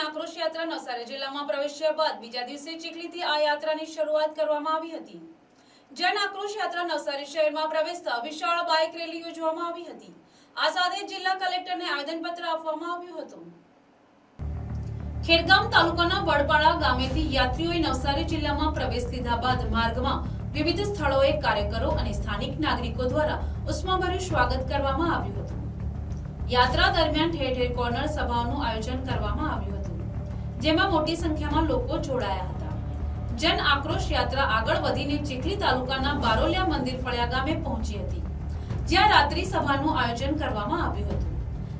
જન આક્રોશ યાત્રા નવસારી જિલ્લામાં પ્રવેશ્યા બાદ બીજા દિવસે ચીખલીથી આ યાત્રાની શરૂઆત કરવામાં આવી હતી. જન આક્રોશ યાત્રા નવસારી શહેરમાં પ્રવેશતા વિશાળ બાઇક રેલી યોજવામાં આવી હતી. આ સાથે જિલ્લા કલેક્ટરને આવેદનપત્ર આપવામાં આવ્યું હતું. ખેરગામ તાલુકાના વડપાડા ગામેથી યાત્રીઓએ નવસારી જિલ્લામાં પ્રવેશ લીધા બાદ માર્ગમાં વિવિધ સ્થળોએ કાર્યકરો અને સ્થાનિક નાગરિકો દ્વારા ઉષ્માભર્યું સ્વાગત કરવામાં આવ્યું હતું. યાત્રા દરમિયાન ઠેર ઠેર કોર્નર સભાઓનું આયોજન કરવામાં આવ્યું હતું. જેમાં મોટી સંખ્યામાં લોકો જોડાયા હતા. જન આક્રોશ યાત્રા આગળ વધીને ચીખલી તાલુકાના બારોલિયા મંદિર ફળિયા ગામે પહોંચી હતી. જ્યાં રાત્રિ સભાનું આયોજન કરવામાં આવ્યું હતું.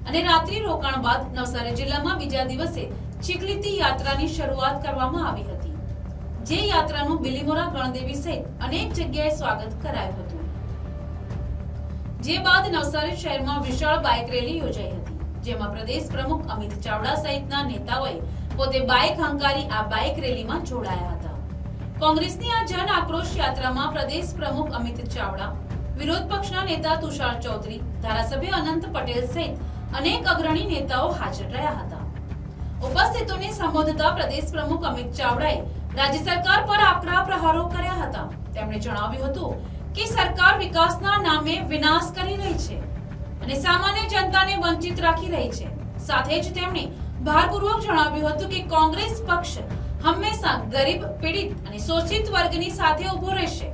અને રાત્રિ રોકાણ બાદ નવસારી જિલ્લામાં બીજા દિવસે ચીખલીથી યાત્રાની શરૂઆત કરવામાં આવી હતી. જે યાત્રાનું બિલીમોરા ગણદેવી સહિત અનેક જગ્યાએ સ્વાગત કરાયું હતું. જે બાદ નવસારી શહેરમાં વિશાળ બાઇક રેલી યોજાઈ હતી, જેમાં પ્રદેશ પ્રમુખ અમિત ચાવડા સહિતના નેતાઓએ પોતે બાઇક હંકારી આ બાઇક રેલીમાં જોડાયા હતા. કોંગ્રેસની આ જન આક્રોશ યાત્રામાં પ્રદેશ પ્રમુખ અમિત ચાવડા, વિરોધ પક્ષના નેતા તુષાર ચૌધરી, ધારાસભ્ય અનંત પટેલ સહિત અનેક અગ્રણી નેતાઓ હાજર રહ્યા હતા. ઉપસ્થિતોને સંબોધતા પ્રદેશ પ્રમુખ અમિત ચાવડાએ રાજ્ય સરકાર પર આકરા પ્રહારો કર્યા હતા. તેમણે જણાવ્યું હતું કે સરકાર વિકાસના નામે વિનાશ કરી રહી છે અને સામાન્ય જનતાને વંચિત રાખી રહી છે. સાથે જ તેમણે ભારપૂર્વક જણાવ્યું હતું કે કોંગ્રેસ પક્ષ હંમેશા ગરીબ, પીડિત અને શોષિત વર્ગની સાથે ઊભો રહેશે.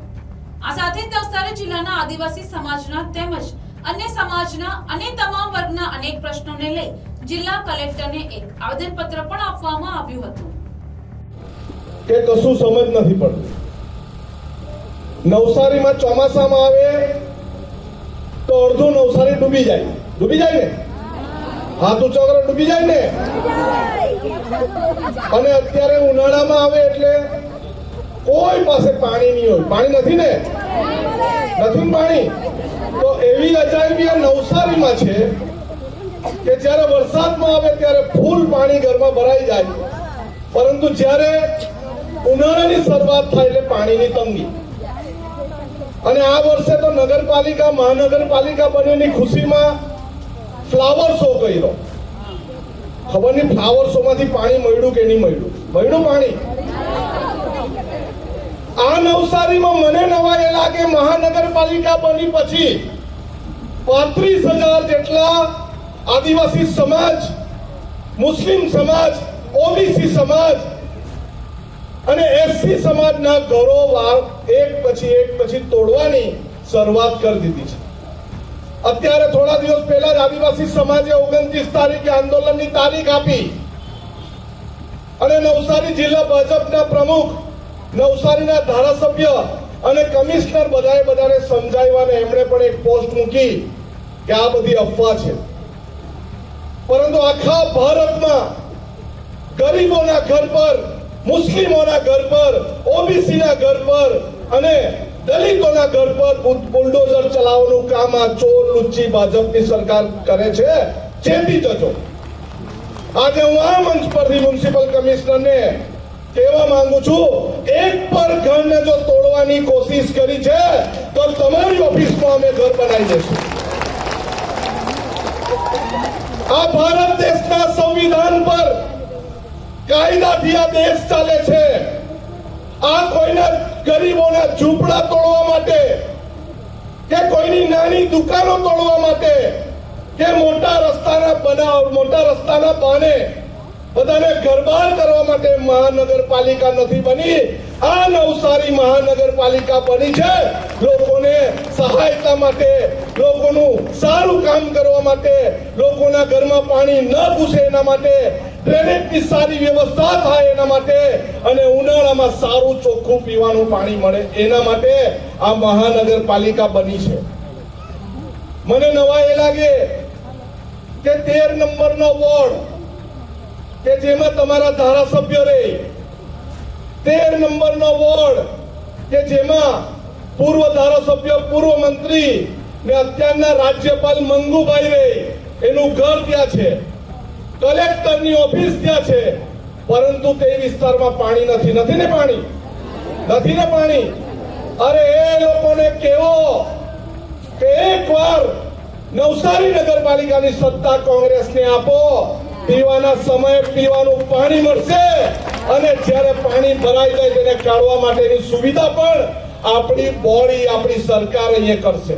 આ સાથે નવસારી જિલ્લાના આદિવાસી સમાજના તેમજ અન્ય સમાજના અને તમામ વર્ગના અનેક પ્રશ્નોને લઈ જિલ્લા કલેક્ટરને એક આવેદનપત્ર પણ આપવામાં આવ્યું હતું. કે કશું સમજ નથી પડતું. નવસારીમાં ચોમાસામાં આવે તો અડધું નવસારી ડૂબી જાય. ડૂબી જાય ને? હાથ ઊંચો ડૂબી જાય ને? અને અત્યારે ઉનાળામાં આવે એટલે કોઈ પાસે પાણી નહીં હોય. પાણી નથી ને? નથી પાણી? તો એવી અજાયબી આ નવસારીમાં છે કે જ્યારે વરસાદમાં આવે ત્યારે ફૂલ પાણી ઘરમાં ભરાઈ જાય. પરંતુ જ્યારે ઉનાળાની શરૂઆત થાય એટલે પાણીની તંગી. અને આ વર્ષે તો નગરપાલિકા, મહાનગરપાલિકા બનેની ખુશીમાં ફ્લાવર શો કર્યો ખબર નહીં ફ્લાવર શો માંથી પાણી મળ્યું કે નહીં મળ્યું? મળ્યું પાણી? આ નવસારીમાં મને નવાઈ લાગે મહાનગરપાલિકા બની પછી પાંત્રીસ હજાર જેટલા આદિવાસી સમાજ, મુસ્લિમ સમાજ, ઓબીસી સમાજ અને એસસી સમાજના ઘરો એક પછી એક પછી તોડવાની શરૂઆત કરી દીધી છે. અત્યારે થોડા દિવસ પહેલા જ આદિવાસી સમાજે ઓગણત્રીસ તારીખે આંદોલનની તારીખ આપી. અને નવસારી જિલ્લા ભાજપના પ્રમુખ, નવસારીના ધારાસભ્ય અને કમિશનર બધાએ બધાને સમજાવ્યા ને એમણે પણ એક પોસ્ટ મૂકી કે આ બધી અફવા છે. પરંતુ આખા ભારતમાં ગરીબોના ઘર પર, મુસ્લિમોના ઘર પર, ઓબીસીના ઘર પર અને દલિતોના ઘર પર બુલડોઝર ચલાવવાનું કામ આ ચોર લુચ્ચી ભાજપની સરકાર કરે છે. ચેતી જજો આજે હું આ મંચ પરથી મ્યુનિસિપલ કમિશનરને કહેવા માંગુ છું, એક પર ઘરને જો તોડવાની કોશિશ કરી છે, તો તમારી ઓફિસમાં અમે ઘર બનાવી દઈશું આ ભારત દેશના સંવિધાન પર કાયદાથી આ દેશ ચાલે છે. આ કોઈના ગરીબોના ઝૂંપડા તોડવા માટે, કે કોઈની નાની દુકાનો તોડવા માટે, કે મોટા રસ્તાના બનાવ, મોટા રસ્તાના બાને બધાને ઘરબાર કરવા માટે મહાનગરપાલિકા નથી બની. આ નવસારી મહાનગરપાલિકા બની છે. લોકોને સહાયતા માટે, લોકોનું સારું કામ કરવા માટે, લોકોના ઘરમાં પાણી ન ઘૂસે એના માટે ડ્રેનેજની સારી વ્યવસ્થા થાય એના માટે અને ઉનાળામાં સારું ચોખ્ખું પીવાનું પાણી મળે એના માટે આ મહાનગરપાલિકા બની છે. મને નવા એ લાગે કે તેર નંબરનો વોર્ડ કે જેમાં તમારા ધારાસભ્ય રહે તેર નંબરનો વોર્ડ કે જેમાં પૂર્વ ધારાસભ્ય, પૂર્વ મંત્રી ને અત્યારના રાજ્યપાલ મંગુભાઈ રહે એનું ઘર ત્યાં છે. કલેક્ટરની ઓફિસ ત્યાં છે. પરંતુ તે વિસ્તારમાં પાણી નથી. નથી ને પાણી? નથી ને પાણી? અરે એ લોકોને કેવો કે એકવાર નવસારી નગરપાલિકાની સત્તા કોંગ્રેસને આપો. પીવાના સમયે પીવાનું પાણી મળશે. અને જ્યારે પાણી ભરાઈ જાય તેને કાઢવા માટેની સુવિધા પણ આપણી બોડી, આપણી સરકાર અહીંયા કરશે.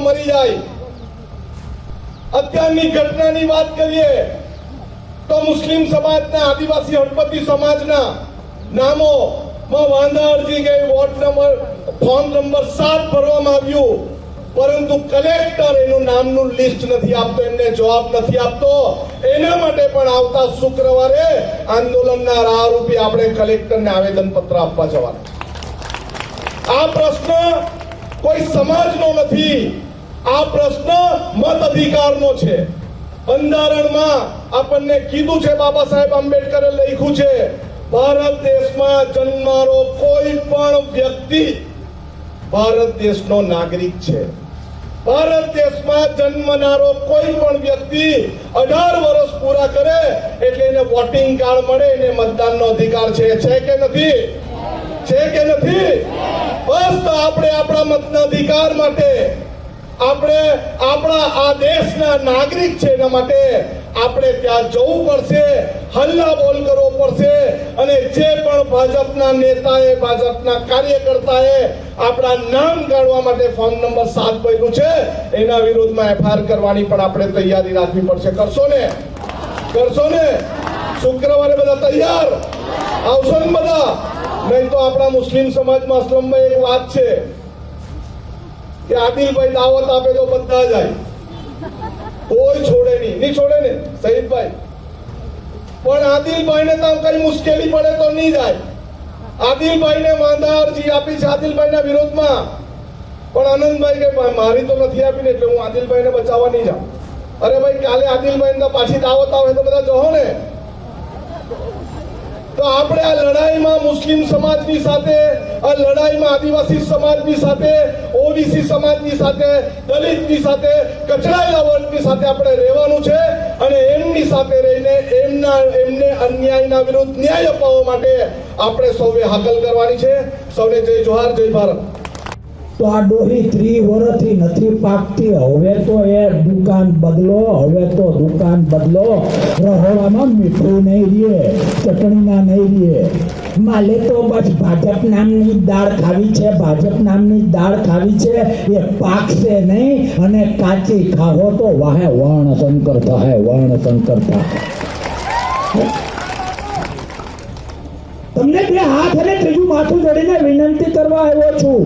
મરી જાય. અત્યારની ઘટનાની વાત કરીએ, તો મુસ્લિમ સમાજના આદિવાસી હળપતિ સમાજના નામો માં અરજી ગઈ વોર્ડ નંબર, ફોર્મ નંબર સાત ભરવામાં આવ્યું. પરંતુ કલેક્ટર એનું નામનું લિસ્ટ નથી આપતો, એમને જવાબ નથી આપતો. એના માટે પણ આવતા શુક્રવારે આંદોલનના રાહ રૂપે આપણે કલેક્ટરને આવેદન પત્ર આપવા જવાના. આ પ્રશ્ન કોઈ સમાજનો નથી. આ પ્રશ્ન મત અધિકારનો છે. બંધારણમાં આપણને કીધું છે બાબા સાહેબ આંબેડકરે લખ્યું છે, ભારત દેશમાં જન્મારો કોઈ પણ વ્યક્તિ ભારત દેશનો નાગરિક છે. ભારત દેશમાં જન્મનારો કોઈ પણ વ્યક્તિ અઢાર વર્ષ પૂરા કરે એટલે એને વોટિંગ કાર્ડ મળે, એને મતદાનનો અધિકાર છે. છે કે નથી? છે કે નથી? બસ તો આપણે આપણા મતના અધિકાર માટે આપણે આપણા આ દેશના નાગરિક છે એના માટે આપણે ત્યાં જવું પડશે, હલ્લા બોલ કરવો પડશે અને જે પણ ભાજપના નેતાએ, ભાજપના કાર્યકર્તાએ આપણા નામ કાઢવા માટે ફોર્મ નંબર સાત ભર્યું છે, એના વિરુદ્ધમાં એફઆઈઆર કરવાની પણ આપણે તૈયારી રાખવી પડશે. કરશો ને? કરશો ને? શુક્રવારે બધા તૈયાર? આવશો ને બધા? નહીં તો આપણા મુસ્લિમ સમાજમાં અસલમભાઈ એક વાત છે કે આદિલભાઈ દાવત આપે તો બધા જાય. કોઈ છોડે નહીં. નહીં છોડે ને? સહીદભાઈ પણ આદિલભાઈ ને તો કઈ મુશ્કેલી પડે તો નહીં જાય. આદિલભાઈ ને માંદા અરજી આપી છે આદિલભાઈ ના વિરોધમાં. પણ આનંદભાઈ કે મારી તો નથી આપીને એટલે હું આદિલભાઈ ને બચાવવા નહીં જાઉં. અરે ભાઈ, કાલે આદિલભાઈ ને પાછી દાવત આવે તો બધા જહો ને તો આપણે આ લડાઈમાં મુસ્લિમ સમાજની સાથે, આ લડાઈમાં આદિવાસી સમાજની સાથે ઓબીસી સમાજની સાથે, દલિતની સાથે કચડાયેલા વર્ગની સાથે આપણે રહેવાનું છે અને એમની સાથે રહીને એમના, એમને અન્યાયના વિરુદ્ધ ન્યાય અપાવવા માટે આપણે સૌએ હાકલ કરવાની છે. સૌને જય જોહાર, જય ભારત. તો આ ડોહી ત્રી વર્ષથી નથી પાકતી. હવે તો એ દુકાન બદલો, હવે તો દુકાન બદલો. રહોડામાં મીઠું નહીં રીએ, ચટણીના નહીં રીએ. માલે તો બસ ભાજપ નામની દાળ ખાવી છે, ભાજપ નામની દાળ ખાવી છે. એ પાકશે નહીં અને કાચી ખાવો તો વાહે વર્ણ શંકર થાય વર્ણ શંકર થાય તમને બે હાથ અને ત્રીજું માથું જોડીને વિનંતી કરવા આવ્યો છું.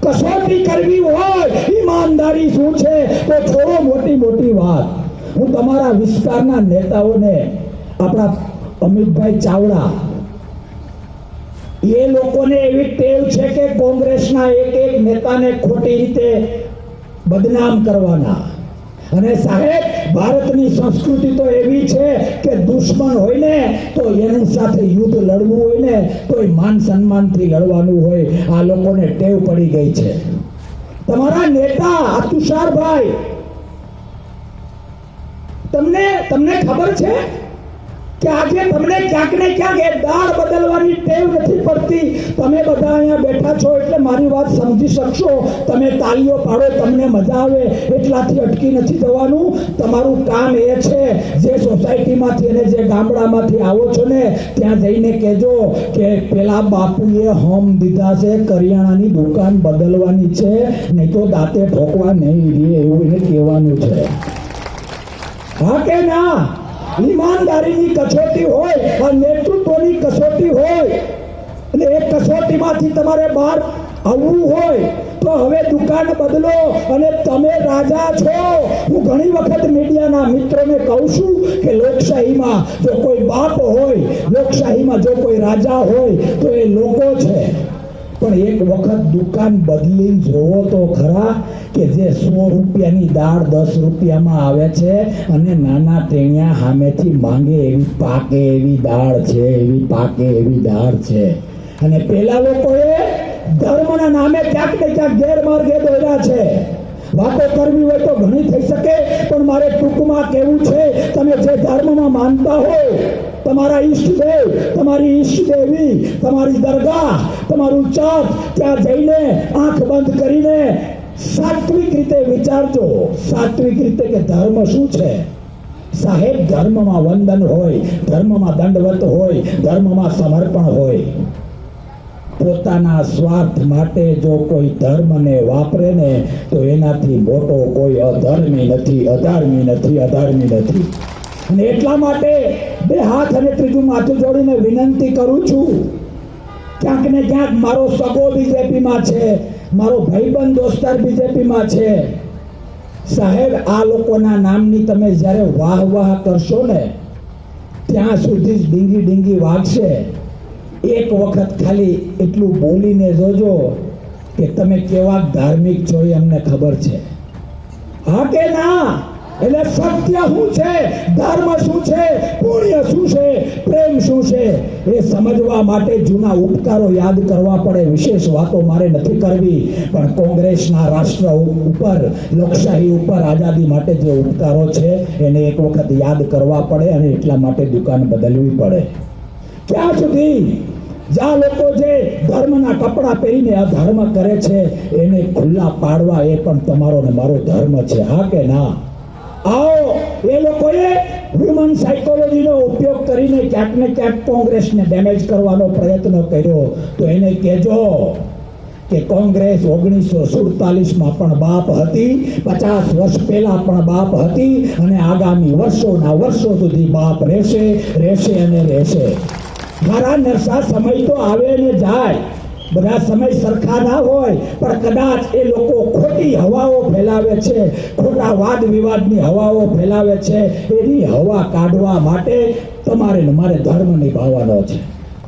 કસોટી કરવી હોય, ઈમાનદારી શું છે? તો છોડો મોટી મોટી વાત. હું તમારા વિસ્તારના નેતાઓને, આપણા અમિતભાઈ ચાવડા, એ લોકોને એવી ટેવ છે કે કોંગ્રેસના એક એક નેતાને ખોટી રીતે બદનામ કરવાના. અને સાહેબ, ભારતની સંસ્કૃતિ તો એવી છે કે દુશ્મન હોય ને, તો એની સાથે યુદ્ધ લડવું હોય ને તો એ માન સન્માનથી લડવાનું હોય. આ લોકોને ટેવ પડી ગઈ છે. તમારા નેતા અતુષારભાઈ તુષારભાઈ તમને તમને ખબર છે કે આજે તમને ક્યાંક ને ક્યાંક એ દાળ બદલવાની ટેવ નથી પડતી તમે બધા અહીંયા બેઠા છો એટલે મારી વાત સમજી શકશો. તમે તાળીઓ પાડો, તમને મજા આવે. એટલાથી અટકી નથી જવાનું. તમારું કામ એ છે, જે સોસાયટીમાંથી અને જે ગામડામાંથી આવો છો ને, ત્યાં જઈને કહેજો કે પેલા બાપુએ હોમ દીધા છે, કરિયાણાની દુકાન બદલવાની છે, નહીં તો દાંતે ઠોકવા નહીં રે એવું એને કહેવાનું છે. હા કે ના? ઈમાનદારીની કસોટી હોય આ નેતૃત્વની કસોટી હોય અને એ કસોટીમાંથી તમારે બહાર આવવું હોય તો હવે દુકાન બદલો અને તમે રાજા છો. હું ઘણી વખત મીડિયાના મિત્રોને કહું છું કે લોકશાહીમાં જો કોઈ બાપ હોય, લોકશાહીમાં જો કોઈ રાજા હોય, તો એ લોકો છે. પણ એક વખત દુકાન બદલી જોવો તો ખરા કે જે સો રૂપિયાની દાળ દસ રૂપિયામાં આવે છે અને નાના ટેણિયા સામેથી માંગે એવી પાકે એવી દાળ છે, એવી પાકે એવી દાળ છે. અને પેલા લોકોએ ધર્મના નામે ક્યાંક ને ક્યાંક ગેરમાર્ગે દોર્યા છે. વાતો કરવી હોય તો ઘણી થઈ શકે, પણ મારે ટૂંકમાં કહેવું છે, તમે જે ધર્મમાં માનતા હો, તમારા ઈષ્ટદેવ તમારી ઈષ્ટદેવી તમારી દરગાહ, તમારું ચર્ચ ત્યાં જઈને આંખ બંધ કરીને સાત્વિક રીતે વિચારજો. સાત્વિક રીતે કે ધર્મ શું છે? સાહેબ, ધર્મમાં વંદન હોય, ધર્મમાં દંડવત હોય, ધર્મમાં સમર્પણ હોય. પોતાના સ્વાર્થ માટે જો કોઈ ધર્મને વાપરે ને, તો એનાથી મોટો કોઈ અધર્મી નથી, અધાર્મી નથી અધાર્મી નથી. અને એટલા માટે બે હાથ અને ત્રીજું માથું જોડીને વિનંતી કરું છું. ક્યાંક ને ક્યાંક મારો સગો બીજેપીમાં છે, મારો ભાઈબંધ દોસ્તાર બીજેપીમાં છે. સાહેબ, આ લોકોના નામની તમે જ્યારે વાહ વાહ કરશો ને, ત્યાં સુધી જ ડીંગી ડીંગી વાગશે. એક વખત ખાલી એટલું બોલીને જોજો કે તમે કેવા ધાર્મિક છો એ અમને ખબર છે. હા કે ના? એટલે સત્ય શું છે? ધર્મ શું છે? પુણ્ય શું છે? પ્રેમ શું છે? એ સમજવા માટે જૂના ઉપકારો યાદ કરવા પડે. વિશેષ વાતો મારે નથી કરવી. પણ કોંગ્રેસના રાષ્ટ્ર ઉપર, લોકશાહી ઉપર આઝાદી માટે જે ઉપકારો છે, એને એક વખત યાદ કરવા પડે અને એટલા માટે દુકાન બદલવી પડે. ક્યાં સુધી જ્યાં લોકો જે ધર્મના કપડાં પહેરીને અધર્મ કરે છે, એને ખુલ્લા પાડવા એ પણ તમારો ને મારો ધર્મ છે. હા કે ના? આવો, એ લોકોએ હ્યુમન સાયકોલોજીનો ઉપયોગ કરીને ક્યાંક ને ક્યાંક કોંગ્રેસને ડેમેજ કરવાનો પ્રયત્ન કર્યો. તો એને કહેજો કે કોંગ્રેસ ઓગણીસો સુડતાલીસમાં પણ બાપ હતી, પચાસ વર્ષ પહેલા પણ બાપ હતી, અને આગામી વર્ષોના વર્ષો સુધી બાપ રહેશે રહેશે અને રહેશે. મારા નરસા સમય તો આવે ને જાય. બધા સમય સરખા ના હોય, પણ કદાચ એ લોકો ખોટી હવાઓ ફેલાવે છે, ખોટા વાદ વિવાદની હવાઓ ફેલાવે છે. એની હવા કાઢવા માટે તમારે મારે ધર્મ નિભાવવાનો છે.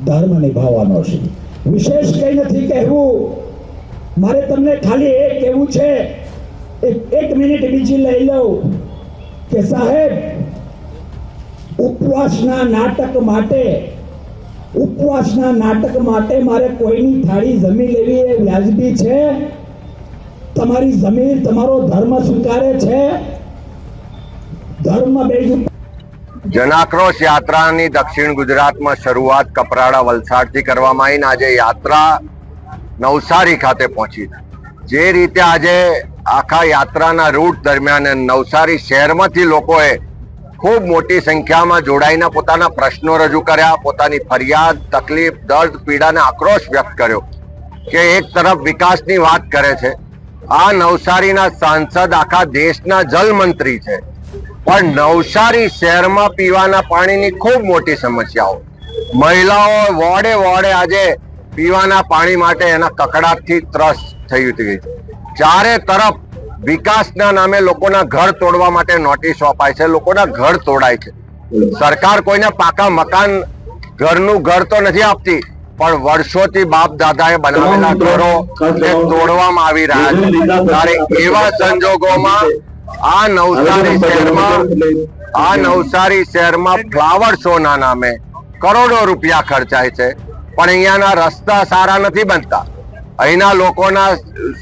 ધર્મ નિભાવવાનો છે. વિશેષ કંઈ નથી કહેવું. મારે તમને ખાલી એ કહેવું છે એક મિનિટ બીજી લઈ લઉં કે સાહેબ, ઉપવાસના નાટક માટે ઉપવાસના નાટક માટે મારે કોઈની થાળી જમી લેવી એ વ્યાજબી છે? તમારી જમીન તમારો ધર્મ સ્વીકારે છે? ધર્મ બેઝ જનાક્રોશ યાત્રાની દક્ષિણ ગુજરાતમાં શરૂઆત કપરાડા વલસાડથી કરવામાં આવીને આજે યાત્રા નવસારી ખાતે પહોંચી જે રીતે આજે આખા યાત્રાના રૂટ દરમિયાન નવસારી શહેરમાંથી લોકોએ ખૂબ મોટી સંખ્યામાં જોડાઈને પોતાના પ્રશ્નો રજૂ કર્યા, પોતાની ફરિયાદ, તકલીફ, દર્દ, પીડાને આક્રોશ વ્યક્ત કર્યો કે એક તરફ વિકાસની વાત કરે છે. આ નવસારીના સાંસદ આખા દેશના જલમંત્રી છે. પણ નવસારી શહેરમાં પીવાના પાણીની ખૂબ મોટી સમસ્યાઓ. મહિલાઓ વોડે વોર્ડે આજે પીવાના પાણી માટે એના કકડાટથી ત્રસ્ત થઈ ગઈ છે. ચારે તરફ વિકાસના નામે લોકોના ઘર તોડવા માટે નોટિસો અપાય છે, લોકોના ઘર તોડાય છે. સરકાર કોઈને પાકા મકાન ઘરનું ઘર તો નથી આપતી, પણ વર્ષોથી બાપ દાદાએ બનાવેલા ઘરો તોડવામાં આવી રહ્યા છે. ત્યારે એવા સંજોગોમાં આ નવસારી શહેરમાં, આ નવસારી શહેરમાં ફ્લાવર શો ના નામે કરોડો રૂપિયા ખર્ચાય છે, પણ અહીંયાના રસ્તા સારા નથી બનતા. અહીંના લોકોના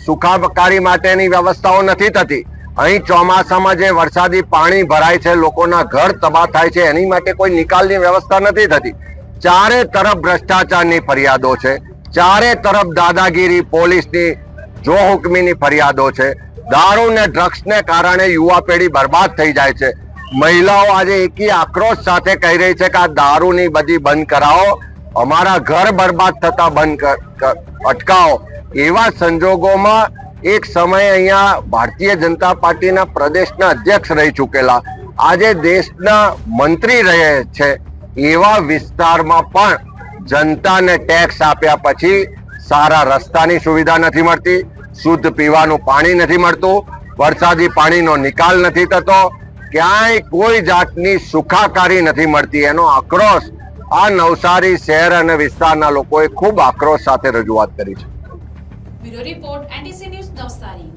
સુખાકારી માટેની વ્યવસ્થાઓ નથી થતી. અહીં ચોમાસામાં જે વરસાદી પાણી ભરાય છે, લોકોના ઘર તબાહ થાય છે, એની માટે કોઈ નિકાલની વ્યવસ્થા નથી થતી. ચારે તરફ ભ્રષ્ટાચારની ફરિયાદો છે. ચારે તરફ દાદાગીરી, પોલીસની જો હુકમીની ફરિયાદો છે. દારૂ ને ડ્રગ્સને કારણે યુવા પેઢી બરબાદ થઈ જાય છે. મહિલાઓ આજે એકી આક્રોશ સાથે કહી રહી છે કે આ દારૂની બધી બંધ કરાવો. અમારા ઘર બરબાદ થતા બંધ અટકાવો. એવા સંજોગોમાં એક સમયે અહીંયા ભારતીય જનતા પાર્ટીના પ્રદેશના અધ્યક્ષ રહી ચૂકેલા. આજે દેશના મંત્રી રહે છે એવા વિસ્તારમાં પણ જનતાને ટેક્સ આપ્યા પછી સારા રસ્તાની સુવિધા નથી મળતી, શુદ્ધ પીવાનું પાણી નથી મળતું, વરસાદી પાણીનો નિકાલ નથી થતો, ક્યાંય કોઈ જાતની સુખાકારી નથી મળતી. એનો આક્રોશ આ નવસારી શહેર અને વિસ્તારના લોકોએ ખૂબ આક્રોશ સાથે રજૂઆત કરી છે. Bureau report, NDC news Navsari.